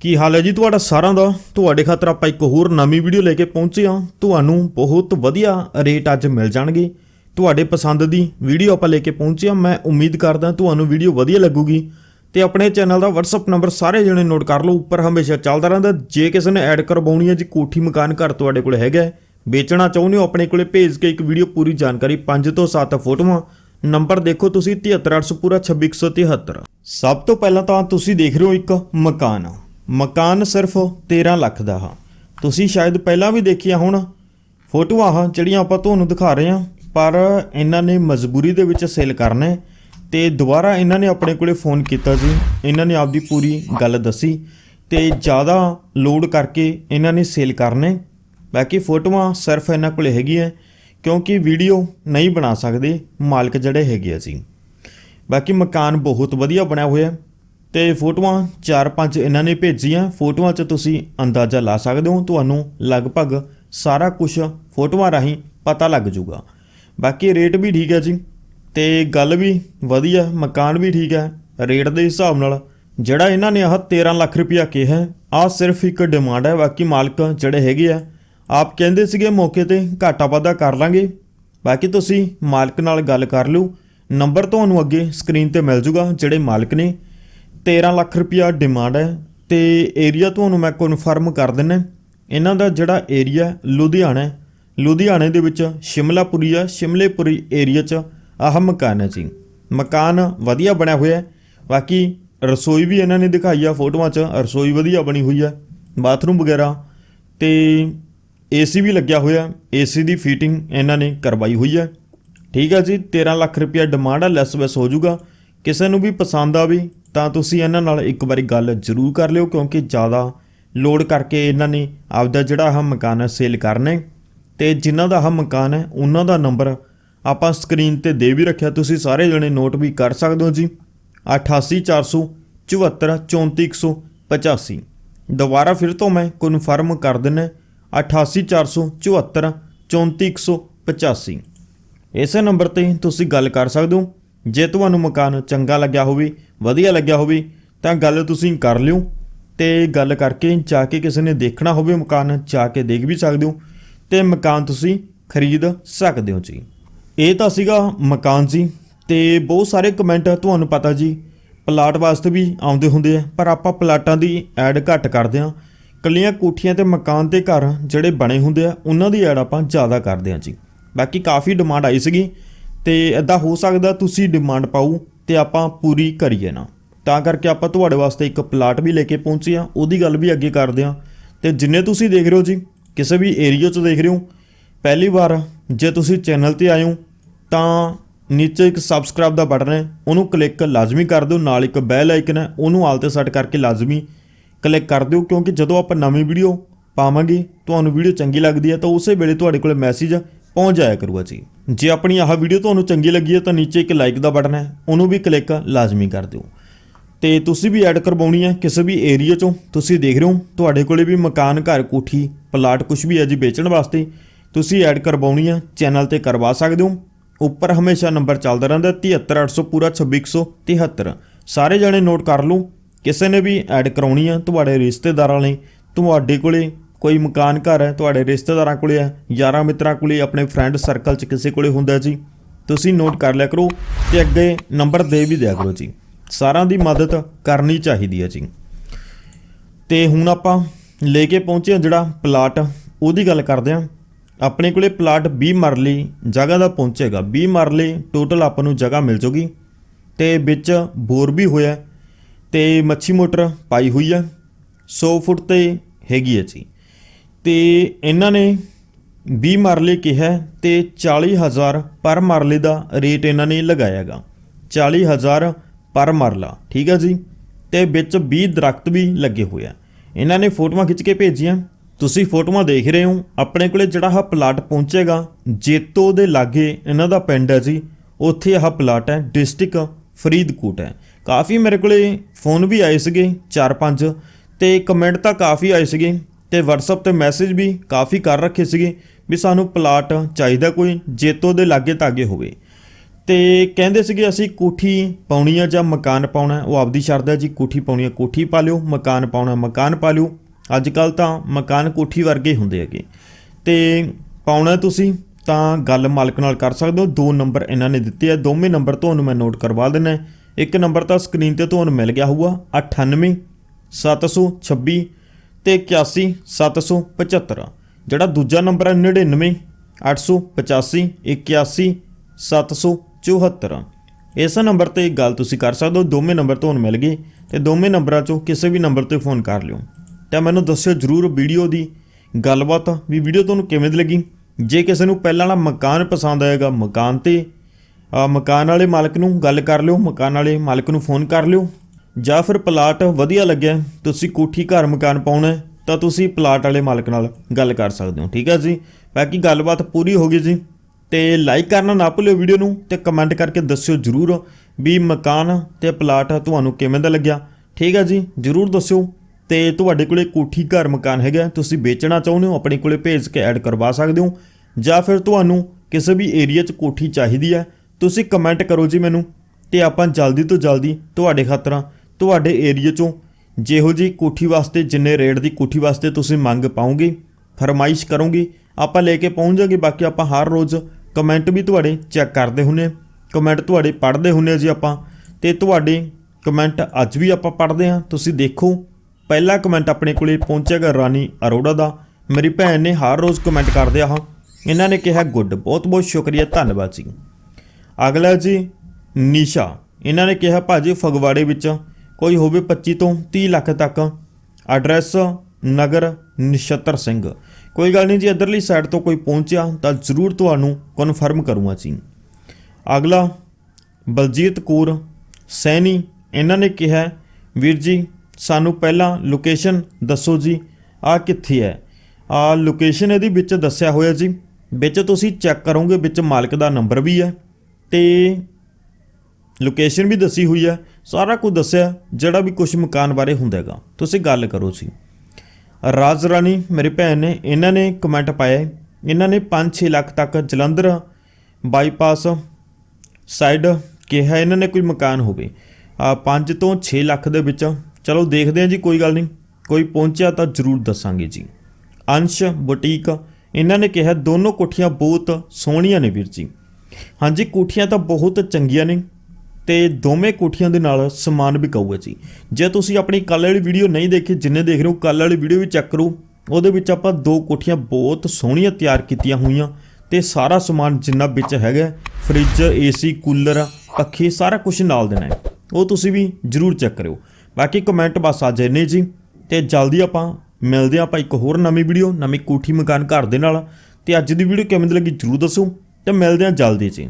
ਕੀ ਹਾਲ ਹੈ ਜੀ ਤੁਹਾਡਾ ਸਾਰਿਆਂ ਦਾ? ਤੁਹਾਡੇ ਖਾਤਰ ਆਪਾਂ ਇੱਕ ਹੋਰ ਨਵੀਂ ਵੀਡੀਓ ਲੈ ਕੇ ਪਹੁੰਚੇ ਹਾਂ। ਤੁਹਾਨੂੰ ਬਹੁਤ ਵਧੀਆ ਰੇਟ ਅੱਜ ਮਿਲ ਜਾਣਗੇ। ਤੁਹਾਡੇ ਪਸੰਦ ਦੀ ਵੀਡੀਓ ਆਪਾਂ ਲੈ ਕੇ ਪਹੁੰਚੇ ਹਾਂ। ਮੈਂ ਉਮੀਦ ਕਰਦਾ ਤੁਹਾਨੂੰ ਵੀਡੀਓ ਵਧੀਆ ਲੱਗੂਗੀ। ਤੇ ਆਪਣੇ ਚੈਨਲ ਦਾ WhatsApp ਨੰਬਰ ਸਾਰੇ ਜਣੇ ਨੋਟ ਕਰ ਲਓ। ਉੱਪਰ ਹਮੇਸ਼ਾ ਚੱਲਦਾ ਰਹਿੰਦਾ। ਜੇ ਕਿਸੇ ਨੇ ਐਡ ਕਰਵਾਉਣੀ ਹੈ ਜੀ, ਕੋਠੀ ਮਕਾਨ ਘਰ ਤੁਹਾਡੇ ਕੋਲ ਹੈਗਾ ਵੇਚਣਾ ਚਾਹੁੰਦੇ ਹੋ, ਆਪਣੇ ਕੋਲੇ ਭੇਜ ਕੇ ਇੱਕ ਵੀਡੀਓ ਪੂਰੀ ਜਾਣਕਾਰੀ 5 ਤੋਂ 7 ਫੋਟੋਆਂ। ਨੰਬਰ ਦੇਖੋ ਤੁਸੀਂ 73800 ਪੂਰਾ 2673 ਸਭ ਤੋਂ ਪਹਿਲਾਂ ਤਾਂ ਤੁਸੀਂ ਦੇਖ ਰਹੇ ਹੋ ਇੱਕ ਮਕਾਨ। ਮਕਾਨ ਸਿਰਫ 13 ਲੱਖ ਦਾ ਹਾਂ। ਤੁਸੀਂ ਸ਼ਾਇਦ ਪਹਿਲਾਂ ਵੀ ਦੇਖਿਆ ਹੁਣ ਫੋਟੋਆਂ ਆ ਜਿਹੜੀਆਂ ਆਪਾਂ ਤੁਹਾਨੂੰ ਦਿਖਾ ਰਹੇ ਹਾਂ, ਪਰ ਇਹਨਾਂ ਨੇ ਮਜਬੂਰੀ ਦੇ ਵਿੱਚ ਸੇਲ ਕਰਨਾ ਹੈ ਤੇ ਦੁਬਾਰਾ ਇਹਨਾਂ ਨੇ ਆਪਣੇ ਕੋਲੇ ਫੋਨ ਕੀਤਾ ਜੀ। ਇਹਨਾਂ ਨੇ ਆਪਦੀ ਪੂਰੀ ਗੱਲ ਦੱਸੀ ਤੇ ਜ਼ਿਆਦਾ ਲੋਡ ਕਰਕੇ ਇਹਨਾਂ ਨੇ ਸੇਲ ਕਰਨੇ। ਬਾਕੀ ਫੋਟੋਆਂ ਸਿਰਫ ਇਹਨਾਂ ਕੋਲੇ ਹੈਗੀਆਂ, ਕਿਉਂਕਿ ਵੀਡੀਓ ਨਹੀਂ ਬਣਾ ਸਕਦੇ ਮਾਲਕ ਜਿਹੜੇ ਹੈਗੇ ਆ ਜੀ। ਬਾਕੀ ਮਕਾਨ ਬਹੁਤ ਵਧੀਆ ਬਣਿਆ ਹੋਇਆ। ਤੇ ਫੋਟੋਆਂ 4-5 ਇਹਨਾਂ ਨੇ ਭੇਜੀਆਂ। ਫੋਟੋਆਂ 'ਚ ਤੁਸੀਂ ਅੰਦਾਜ਼ਾ ਲਾ ਸਕਦੇ ਹੋ। ਤੁਹਾਨੂੰ ਲਗਭਗ ਸਾਰਾ ਕੁਝ ਫੋਟੋਆਂ ਰਾਹੀਂ ਪਤਾ ਲੱਗ ਜਾਊਗਾ ਬਾਕੀ ਰੇਟ ਵੀ ਠੀਕ ਹੈ ਜੀ ਤੇ ਗੱਲ ਵੀ ਵਧੀਆ, ਮਕਾਨ ਵੀ ਠੀਕ ਹੈ। ਰੇਟ ਦੇ ਹਿਸਾਬ ਨਾਲ ਜਿਹੜਾ ਇਹਨਾਂ ਨੇ ਆਹ 13 ਲੱਖ ਰੁਪਇਆ ਕਿਹਾ ਆ ਸਿਰਫ ਇੱਕ ਡਿਮਾਂਡ ਹੈ। ਬਾਕੀ ਮਾਲਕ ਜਿਹੜੇ ਹੈਗੇ ਆ, ਆਪ ਕਹਿੰਦੇ ਸੀਗੇ ਮੌਕੇ ਤੇ ਘਾਟਾ ਵਾਧਾ ਕਰ ਲਾਂਗੇ। ਬਾਕੀ ਤੁਸੀਂ ਮਾਲਕ ਨਾਲ ਗੱਲ ਕਰ ਲਿਓ। ਨੰਬਰ ਤੁਹਾਨੂੰ ਅੱਗੇ ਸਕਰੀਨ ਤੇ ਮਿਲ ਜੂਗਾ ਜਿਹੜੇ ਮਾਲਕ ਨੇ। 13 ਲੱਖ ਰੁਪਇਆ ਡਿਮਾਂਡ ਹੈ ਤੇ ਏਰੀਆ ਤੁਹਾਨੂੰ ਮੈਂ ਕਨਫਰਮ ਕਰ ਦਿੰਨਾ ਇਹਨਾਂ ਦਾ ਜਿਹੜਾ ਏਰੀਆ ਲੁਧਿਆਣਾ ਹੈ, ਲੁਧਿਆਣੇ ਦੇ ਵਿੱਚ ਸ਼ਿਮਲਾਪੁਰੀ ਆ, ਸ਼ਿਮਲੇਪੁਰੀ ਏਰੀਆ 'ਚ ਆਹ ਮਕਾਨ ਹੈ ਜੀ। ਮਕਾਨ ਵਧੀਆ ਬਣਿਆ ਹੋਇਆ ਹੈ। ਬਾਕੀ ਰਸੋਈ ਵੀ ਇਹਨਾਂ ਨੇ ਦਿਖਾਈ ਆ ਫੋਟੋਆਂ 'ਚ, ਰਸੋਈ ਵਧੀਆ ਬਣੀ ਹੋਈ ਹੈ ਬਾਥਰੂਮ ਵਗੈਰਾ ਤੇ ਏਸੀ ਵੀ ਲੱਗਿਆ ਹੋਇਆ ਏਸੀ ਦੀ ਫਿਟਿੰਗ ਇਹਨਾਂ ਨੇ ਕਰਵਾਈ ਹੋਈ ਹੈ ਠੀਕ ਹੈ ਜੀ 13 ਲੱਖ ਰੁਪਇਆ ਡਿਮਾਂਡ ਆ ਲੈਸ ਵੈਸ ਹੋ ਜਾਊਗਾ। ਕਿਸੇ ਨੂੰ ਵੀ ਪਸੰਦ ਆਵੇ ਤਾਂ ਤੁਸੀਂ ਇਹਨਾਂ ਨਾਲ ਇੱਕ ਵਾਰੀ ਗੱਲ ਜ਼ਰੂਰ ਕਰ ਲਿਓ, ਕਿਉਂਕਿ ਜ਼ਿਆਦਾ ਲੋਡ ਕਰਕੇ ਇਹਨਾਂ ਨੇ ਆਪਦਾ ਜਿਹੜਾ ਆਹ ਮਕਾਨ ਹੈ ਸੇਲ ਕਰਨਾ ਹੈ। ਤੇ ਜਿਨ੍ਹਾਂ ਦਾ ਆਹ ਮਕਾਨ ਹੈ, ਉਹਨਾਂ ਦਾ ਨੰਬਰ ਆਪਾਂ ਸਕਰੀਨ ਤੇ ਦੇ ਵੀ ਰੱਖਿਆ। ਤੁਸੀਂ ਸਾਰੇ ਜਣੇ ਨੋਟ ਵੀ ਕਰ ਸਕਦੇ ਹੋ ਜੀ। 8840744185 ਦੁਬਾਰਾ ਫਿਰ ਤੋਂ ਮੈਂ ਕਨਫਰਮ ਕਰ ਦਿੰਨਾ 8840744185 ਇਸੇ ਨੰਬਰ ਤੇ ਤੁਸੀਂ ਗੱਲ ਕਰ ਸਕਦੇ ਹੋ। ਜੇ ਤੁਹਾਨੂੰ ਮਕਾਨ ਚੰਗਾ ਲੱਗਿਆ ਹੋਵੇ, ਵਧੀਆ ਲੱਗਿਆ ਹੋਵੇ, ਤਾਂ ਗੱਲ ਤੁਸੀਂ ਕਰ ਲਿਓ ਤੇ ਗੱਲ ਕਰਕੇ ਜਾ ਕੇ ਕਿਸੇ ਨੇ ਦੇਖਣਾ ਹੋਵੇ ਮਕਾਨ, ਜਾ ਕੇ ਦੇਖ ਵੀ ਸਕਦੇ ਹੋ ਤੇ ਮਕਾਨ ਤੁਸੀਂ ਖਰੀਦ ਸਕਦੇ ਹੋ ਜੀ। ਇਹ ਤਾਂ ਸੀਗਾ ਮਕਾਨ ਜੀ ਤੇ ਬਹੁਤ ਸਾਰੇ ਕਮੈਂਟ ਤੁਹਾਨੂੰ ਪਤਾ ਜੀ, ਪਲਾਟ ਵਾਸਤੇ ਵੀ ਆਉਂਦੇ ਹੁੰਦੇ ਆ, ਪਰ ਆਪਾਂ ਪਲਾਟਾਂ ਦੀ ਐਡ ਘੱਟ ਕਰਦੇ ਆ ਕੱਲੀਆਂ ਕੋਠੀਆਂ ਤੇ ਮਕਾਨ ਤੇ ਘਰ ਜਿਹੜੇ ਬਣੇ ਹੁੰਦੇ ਆ, ਉਹਨਾਂ ਦੀ ਐਡ ਆਪਾਂ ਜ਼ਿਆਦਾ ਕਰਦੇ ਆ ਜੀ। ਬਾਕੀ ਕਾਫੀ ਡਿਮਾਂਡ ਆਈ ਸੀਗੀ ਤੇ ਇਦਾਂ ਹੋ ਸਕਦਾ ਤੁਸੀਂ ਡਿਮਾਂਡ ਪਾਓ ਤੇ ਆਪਾਂ ਪੂਰੀ ਕਰੀਏ ਨਾ। ਤਾਂ ਕਰਕੇ ਆਪਾਂ ਤੁਹਾਡੇ ਵਾਸਤੇ ਇੱਕ ਪਲਾਟ ਵੀ ਲੈ ਕੇ ਪਹੁੰਚੇ ਆ ਉਹਦੀ ਗੱਲ ਵੀ ਅੱਗੇ ਕਰਦੇ ਆ ਤੇ ਜਿੰਨੇ ਤੁਸੀਂ ਦੇਖ ਰਹੇ ਹੋ ਜੀ, ਕਿਸੇ ਵੀ ਏਰੀਆ 'ਚ ਦੇਖ ਰਹੇ ਹੋ, ਪਹਿਲੀ ਵਾਰ ਜੇ ਤੁਸੀਂ ਚੈਨਲ ਤੇ ਆਏ ਹੋ, ਤਾਂ ਨੀਚੇ ਇੱਕ ਸਬਸਕ੍ਰਾਈਬ ਦਾ ਬਟਨ ਹੈ, ਉਹਨੂੰ ਕਲਿੱਕ ਲਾਜ਼ਮੀ ਕਰ ਦਿਓ, ਨਾਲ ਇੱਕ ਬੈਲ ਆਈਕਨ ਹੈ, ਉਹਨੂੰ ਆਲ ਤੇ ਸੈੱਟ ਕਰਕੇ ਲਾਜ਼ਮੀ ਕਲਿੱਕ ਕਰ ਦਿਓ, ਕਿਉਂਕਿ ਜਦੋਂ ਆਪਾਂ ਨਵੀਂ ਵੀਡੀਓ ਪਾਵਾਂਗੇ, ਤੁਹਾਨੂੰ ਵੀਡੀਓ ਚੰਗੀ ਲੱਗਦੀ ਹੈ, ਤਾਂ ਉਸੇ ਵੇਲੇ ਤੁਹਾਡੇ ਕੋਲ ਮੈਸੇਜ ਪਹੁੰਚ ਜਾਇਆ ਕਰੂਗਾ ਜੀ। ਜੇ ਆਪਣੀ ਆਹ ਵੀਡੀਓ ਤੁਹਾਨੂੰ ਚੰਗੀ ਲੱਗੀ ਹੈ ਤਾਂ ਨੀਚੇ ਇੱਕ ਲਾਈਕ ਦਾ ਬਟਨ ਹੈ, ਉਹਨੂੰ ਵੀ ਕਲਿੱਕ ਲਾਜ਼ਮੀ ਕਰ ਦਿਓ। ਤੇ ਤੁਸੀਂ ਵੀ ਐਡ ਕਰਵਾਉਣੀ ਹੈ ਕਿਸੇ ਵੀ ਏਰੀਆ ਚੋਂ। ਤੁਸੀਂ ਦੇਖ ਰਹੇ ਹੋ, ਤੁਹਾਡੇ ਕੋਲੇ ਵੀ ਮਕਾਨ, ਘਰ, ਕੋਠੀ ਪਲਾਟ ਕੁਝ ਵੀ ਹੈ ਜੀ ਵੇਚਣ ਵਾਸਤੇ। ਤੁਸੀਂ ਐਡ ਕਰਵਾਉਣੀ ਹੈ ਚੈਨਲ ਤੇ ਕਰਵਾ ਸਕਦੇ ਹੋ। ਉੱਪਰ ਹਮੇਸ਼ਾ ਨੰਬਰ ਚੱਲਦਾ ਰਹਿੰਦਾ 73800 ਪੂਰਾ 2673 ਸਾਰੇ ਜਣੇ ਨੋਟ ਕਰ ਲਓ, ਕਿਸੇ ਨੇ ਵੀ ਐਡ ਕਰਾਉਣੀ ਆ ਤੁਹਾਡੇ ਰਿਸ਼ਤੇਦਾਰਾਂ ਨੇ ਤੁਹਾਡੇ ਕੋਲੇ ਕੋਈ ਮਕਾਨ ਘਰ ਹੈ, ਤੁਹਾਡੇ ਰਿਸ਼ਤੇਦਾਰਾਂ ਕੋਲੇ ਹੈ, ਯਾਰਾਂ ਮਿੱਤਰਾਂ ਕੋਲੇ, ਆਪਣੇ ਫਰੈਂਡ ਸਰਕਲ 'ਚ ਕਿਸੇ ਕੋਲੇ ਹੁੰਦਾ ਜੀ? ਤੁਸੀਂ ਨੋਟ ਕਰ ਲਿਆ ਕਰੋ ਤੇ ਅੱਗੇ ਨੰਬਰ ਦੇ ਵੀ ਦਿਆ ਕਰੋ ਜੀ। ਸਾਰਿਆਂ ਦੀ ਮਦਦ ਕਰਨੀ ਚਾਹੀਦੀ ਹੈ ਜੀ। ਤੇ ਹੁਣ ਆਪਾਂ ਲੈ ਕੇ ਪਹੁੰਚੇ ਹਾਂ ਜਿਹੜਾ ਪਲਾਟ ਉਹਦੀ ਗੱਲ ਕਰਦੇ ਹਾਂ। ਆਪਣੇ ਕੋਲੇ ਪਲਾਟ 20 ਮਰਲੇ ਜਗ੍ਹਾ ਦਾ ਪਹੁੰਚੇਗਾ। 20 ਮਰਲੇ ਟੋਟਲ ਆਪਾਂ ਨੂੰ ਜਗ੍ਹਾ ਮਿਲ ਜੂਗੀ। ਤੇ ਵਿੱਚ ਬੋਰ ਵੀ ਹੋਇਆ ਤੇ ਮੱਛੀ ਮੋਟਰ ਪਾਈ ਹੋਈ ਹੈ। 100 ਫੁੱਟ ਤੇ ਹੈਗੀ ਹੈ ਜੀ। ਤੇ ਇਹਨਾਂ ਨੇ 20 ਮਰਲੇ ਕਿਹਾ ਤੇ 40000 ਪਰ ਮਰਲੇ ਦਾ ਰੇਟ ਇਹਨਾਂ ਨੇ ਲਗਾਇਆਗਾ। 40000 ਪਰ ਮਰਲਾ, ਠੀਕ ਹੈ ਜੀ? ਤੇ ਵਿੱਚ 20 ਦਰਖਤ ਵੀ ਲੱਗੇ ਹੋਏ ਆ। ਇਹਨਾਂ ਨੇ ਫੋਟੋਆਂ ਖਿੱਚ ਕੇ ਭੇਜੀਆਂ। ਤੁਸੀਂ ਫੋਟੋਆਂ ਦੇਖ ਰਹੇ ਹੋ। ਆਪਣੇ ਕੋਲੇ ਜਿਹੜਾ ਆਹ ਪਲਾਟ ਪਹੁੰਚੇਗਾ, ਜੇਤੋ ਦੇ ਲਾਗੇ ਇਹਨਾਂ ਦਾ ਪਿੰਡ ਹੈ ਜੀ। ਉੱਥੇ ਆਹ ਪਲਾਟ ਹੈ, ਡਿਸਟ੍ਰਿਕਟ ਫਰੀਦਕੋਟ ਹੈ। ਕਾਫੀ ਮੇਰੇ ਕੋਲੇ ਫੋਨ ਵੀ ਆਏ ਸੀਗੇ 4-5 ਤੇ ਕਮੈਂਟ ਤਾਂ ਕਾਫੀ ਆਏ ਸੀਗੇ। ਤੇ WhatsApp ਤੇ ਮੈਸੇਜ ਵੀ ਕਾਫੀ ਕਰ ਰੱਖੇ ਸੀਗੇ ਵੀ ਸਾਨੂੰ ਪਲਾਟ ਚਾਹੀਦਾ ਕੋਈ ਜੇਤੋ ਦੇ ਲਾਗੇ ਤਾਗੇ ਹੋਵੇ। ਤੇ ਕਹਿੰਦੇ ਸੀਗੇ ਅਸੀਂ ਕੋਠੀ ਪਾਉਣੀ ਆ ਜਾਂ ਮਕਾਨ ਪਾਉਣਾ ਉਹ ਆਪਦੀ ਸ਼ਰਧਾ ਜੀ ਕੋਠੀ ਪਾਉਣੀ ਆ ਕੋਠੀ ਪਾ ਲਿਓ, ਮਕਾਨ ਪਾਉਣਾ ਮਕਾਨ ਪਾ ਲਿਓ। ਅੱਜ ਕੱਲ ਤਾਂ ਮਕਾਨ ਕੋਠੀ ਵਰਗੇ ਹੁੰਦੇ ਹੈਗੇ। ਤੇ ਪਾਉਣਾ ਤੁਸੀਂ ਤਾਂ ਗੱਲ ਮਾਲਕ ਨਾਲ ਕਰ ਸਕਦੇ ਹੋ। ਦੋ ਨੰਬਰ ਇਹਨਾਂ ਨੇ ਦਿੱਤੇ ਆ। ਦੋਵੇਂ ਨੰਬਰ ਤੁਹਾਨੂੰ ਮੈਂ ਨੋਟ ਕਰਵਾ ਦਿੰਦਾ। ਇੱਕ ਨੰਬਰ ਤਾਂ ਸਕਰੀਨ ਤੇ ਤੁਹਾਨੂੰ ਮਿਲ ਗਿਆ ਹੋਊਗਾ। 98 726 ਤੇ 81 775 ਜਿਹੜਾ ਦੂਜਾ ਨੰਬਰ ਹੈ 99 885 81 774 ਇਸ ਨੰਬਰ ਤੇ ਗੱਲ ਤੁਸੀਂ ਕਰ ਸਕਦੇ ਹੋ, ਦੋਵੇਂ ਨੰਬਰ ਤੁਹਾਨੂੰ ਮਿਲ ਗਏ ਤੇ ਦੋਵੇਂ ਨੰਬਰਾਂ ਚੋਂ ਕਿਸੇ ਵੀ ਨੰਬਰ ਤੇ ਫੋਨ ਕਰ ਲਿਓ। ਤਾਂ ਮੈਨੂੰ ਦੱਸਿਓ ਜਰੂਰ ਵੀਡੀਓ ਦੀ ਗੱਲਬਾਤ ਵੀ ਵੀਡੀਓ ਤੁਹਾਨੂੰ ਕਿਵੇਂ ਦੀ ਲੱਗੀ। ਜੇ ਕਿਸੇ ਨੂੰ ਪਹਿਲਾਂ ਵਾਲਾ ਮਕਾਨ ਪਸੰਦ ਆਏਗਾ, ਮਕਾਨ ਤੇ ਮਕਾਨ ਵਾਲੇ ਮਾਲਕ ਨੂੰ ਗੱਲ ਕਰ ਲਿਓ, ਮਕਾਨ ਵਾਲੇ ਮਾਲਕ ਨੂੰ ਫੋਨ ਕਰ ਲਿਓ। ਜਾਂ ਫਿਰ ਪਲਾਟ ਵਧੀਆ ਲੱਗਿਆ, ਤੁਸੀਂ ਕੋਠੀ ਘਰ ਮਕਾਨ ਪਾਉਣਾ ਤਾਂ ਤੁਸੀਂ ਪਲਾਟ ਵਾਲੇ ਮਾਲਕ ਨਾਲ ਗੱਲ ਕਰ ਸਕਦੇ ਹੋ, ਠੀਕ ਹੈ ਜੀ? ਬਾਕੀ ਗੱਲਬਾਤ ਪੂਰੀ ਹੋ ਗਈ ਜੀ, ਤੇ ਲਾਈਕ ਕਰਨਾ ਨਾ ਭੁੱਲਿਓ ਵੀਡੀਓ ਨੂੰ, ਤੇ ਕਮੈਂਟ ਕਰਕੇ ਦੱਸਿਓ ਜਰੂਰ ਵੀ ਮਕਾਨ ਤੇ ਪਲਾਟ ਤੁਹਾਨੂੰ ਕਿਵੇਂ ਦਾ ਲੱਗਿਆ, ਠੀਕ ਹੈ ਜੀ? ਜਰੂਰ ਦੱਸਿਓ, ਤੇ ਤੁਹਾਡੇ ਕੋਲੇ ਕੋਠੀ ਘਰ ਮਕਾਨ ਹੈਗਾ, ਤੁਸੀਂ ਵੇਚਣਾ ਚਾਹੁੰਦੇ ਹੋ, ਆਪਣੇ ਕੋਲੇ ਭੇਜ ਕੇ ਐਡ ਕਰਵਾ ਸਕਦੇ ਹੋ, ਜਾਂ ਫਿਰ ਤੁਹਾਨੂੰ ਕਿਸੇ ਵੀ ਏਰੀਆ 'ਚ ਕੋਠੀ ਚਾਹੀਦੀ ਹੈ, ਤੁਸੀਂ ਕਮੈਂਟ ਕਰੋ ਜੀ ਮੈਨੂੰ, ਤੇ ਆਪਾਂ ਜਲਦੀ ਤੋਂ ਜਲਦੀ ਤੁਹਾਡੇ ਖਾਤਰਾਂ ਤੁਹਾਡੇ ਏਰੀਆ 'ਚੋਂ ਜਿਹੋ ਜੀ ਕੋਠੀ ਵਾਸਤੇ, ਜਿੰਨੇ ਰੇਟ ਦੀ ਕੋਠੀ ਵਾਸਤੇ ਤੁਸੀਂ ਮੰਗ ਪਾਉਂਗੇ, ਫਰਮਾਇਸ਼ ਕਰੋਗੇ, ਆਪਾਂ ਲੈ ਕੇ ਪਹੁੰਚ ਜਾਗੇ, ਬਾਕੀ ਆਪਾਂ ਹਰ ਰੋਜ਼ ਕਮੈਂਟ ਵੀ ਤੁਹਾਡੇ ਚੈੱਕ ਕਰਦੇ ਹੁੰਨੇ ਆ। ਕਮੈਂਟ ਤੁਹਾਡੇ ਪੜ੍ਹਦੇ ਹੁੰਨੇ ਆ ਜੀ ਆਪਾਂ, ਤੇ ਤੁਹਾਡੇ ਕਮੈਂਟ ਅੱਜ ਵੀ ਆਪਾਂ ਪੜ੍ਹਦੇ ਹਾਂ। ਤੁਸੀਂ ਦੇਖੋ, ਪਹਿਲਾ ਕਮੈਂਟ ਆਪਣੇ ਕੋਲੇ ਪਹੁੰਚੇਗਾ ਰਾਣੀ ਅਰੋੜਾ ਦਾ। ਮੇਰੀ ਭੈਣ ਨੇ ਹਰ ਰੋਜ਼ ਕਮੈਂਟ ਕਰਦੇ ਆ ਇਹਨਾਂ ਨੇ ਕਿਹਾ, ਗੁੱਡ, ਬਹੁਤ ਬਹੁਤ ਸ਼ੁਕਰੀਆ, ਧੰਨਵਾਦ ਜੀ। ਅਗਲਾ ਜੀ, ਨੀਸ਼ਾ। ਇਹਨਾਂ ਨੇ ਕਿਹਾ, ਭਾਜੀ ਫਗਵਾੜੇ ਵਿੱਚ ਕੋਈ ਹੋਵੇ 25 ਤੋਂ 30 ਲੱਖ ਤੱਕ। ਐਡਰੈਸ ਨਗਰ ਨਿਸ਼ਤਰ ਸਿੰਘ। ਕੋਈ ਗੱਲ ਨਹੀਂ, ਜੀ ਇਧਰਲੀ ਸਾਈਡ ਤੋਂ ਕੋਈ ਪਹੁੰਚਿਆ ਤਾਂ ਜ਼ਰੂਰ ਤੁਹਾਨੂੰ ਕਨਫਰਮ ਕਰੂੰਗਾ ਜੀ ਅਗਲਾ, ਬਲਜੀਤ ਕੌਰ ਸੈਣੀ, ਇਹਨਾਂ ਨੇ ਕਿਹਾ, ਵੀਰ ਜੀ, ਸਾਨੂੰ ਪਹਿਲਾਂ ਲੋਕੇਸ਼ਨ ਦੱਸੋ ਜੀ ਆ ਕਿੱਥੇ ਹੈ? ਆ ਲੋਕੇਸ਼ਨ ਇਹਦੇ ਵਿੱਚ ਦੱਸਿਆ ਹੋਇਆ ਜੀ, ਵਿੱਚ ਤੁਸੀਂ ਚੈੱਕ ਕਰੋਗੇ, ਵਿੱਚ ਮਾਲਕ ਦਾ ਨੰਬਰ ਵੀ ਹੈ ਤੇ ਲੋਕੇਸ਼ਨ ਵੀ ਦੱਸੀ ਹੋਈ ਹੈ। ਸਾਰਾ ਕੁਝ ਦੱਸਿਆ ਜਿਹੜਾ ਵੀ ਕੁਝ ਮਕਾਨ ਬਾਰੇ ਹੁੰਦਾ ਹੈਗਾ। ਤੁਸੀਂ ਗੱਲ ਕਰੋ ਜੀ। ਰਾਜ ਰਾਣੀ ਮੇਰੀ ਭੈਣ ਨੇ, ਇਹਨਾਂ ਨੇ ਕਮੈਂਟ ਪਾਇਆ ਇਹਨਾਂ ਨੇ 5-6 ਲੱਖ ਤੱਕ ਜਲੰਧਰ ਬਾਈਪਾਸ ਸਾਈਡ ਕਿਹਾ ਇਹਨਾਂ ਨੇ ਕੋਈ ਮਕਾਨ ਹੋਵੇ। ਆ 5 ਤੋਂ 6 ਲੱਖ ਦੇ ਵਿੱਚ। ਚਲੋ ਦੇਖਦੇ ਹਾਂ ਜੀ, ਕੋਈ ਗੱਲ ਨਹੀਂ। ਕੋਈ ਪਹੁੰਚਿਆ ਤਾਂ ਜ਼ਰੂਰ ਦੱਸਾਂਗੇ ਜੀ। ਅੰਸ਼ ਬੁਟੀਕ, ਇਹਨਾਂ ਨੇ ਕਿਹਾ, ਦੋਨੋਂ ਕੋਠੀਆਂ ਬਹੁਤ ਸੋਹਣੀਆਂ ਨੇ ਵੀਰ ਜੀ। ਹਾਂਜੀ, ਕੋਠੀਆਂ ਤਾਂ ਬਹੁਤ ਚੰਗੀਆਂ ਨੇ। ਤੇ ਦੋਵੇਂ ਕੋਠੀਆਂ ਦੇ ਨਾਲ ਸਮਾਨ ਵਿਕਾਊਗਾ ਜੀ। ਜੇ ਤੁਸੀਂ ਆਪਣੀ ਕੱਲ੍ਹ ਵਾਲੀ ਵੀਡੀਓ ਨਹੀਂ ਦੇਖੀ, ਜਿੰਨੇ ਦੇਖ ਰਹੇ ਹੋ, ਕੱਲ੍ਹ ਵਾਲੀ ਵੀਡੀਓ ਵੀ ਚੈੱਕ ਕਰੋ। ਉਹਦੇ ਵਿੱਚ ਆਪਾਂ ਦੋ ਕੋਠੀਆਂ ਬਹੁਤ ਸੋਹਣੀਆਂ ਤਿਆਰ ਕੀਤੀਆਂ ਹੋਈਆਂ ਤੇ ਸਾਰਾ ਸਮਾਨ ਜਿੰਨਾ ਵਿੱਚ ਹੈਗਾ, ਫ੍ਰਿਜ, ਏਸੀ, ਕੂਲਰ, ਪੱਖੇ, ਸਾਰਾ ਕੁਝ ਨਾਲ ਦੇਣਾ ਹੈ। ਉਹ ਤੁਸੀਂ ਵੀ ਜਰੂਰ ਚੈੱਕ ਕਰਿਓ। ਬਾਕੀ ਕਮੈਂਟ ਬਸ ਅੱਜ ਇੰਨੇ ਜੀ ਤੇ ਜਲਦੀ ਆਪਾਂ ਮਿਲਦੇ ਹਾਂ ਆਪਾਂ ਇੱਕ ਹੋਰ ਨਵੀਂ ਵੀਡੀਓ, ਨਵੀਂ ਕੋਠੀ ਮਕਾਨ ਘਰ ਦੇ ਨਾਲ। ਤੇ ਅੱਜ ਦੀ ਵੀਡੀਓ ਕਿਵੇਂ ਦੀ ਲੱਗੀ ਜਰੂਰ ਦੱਸੋ ਤੇ ਮਿਲਦੇ ਹਾਂ ਜਲਦੀ ਜੀ।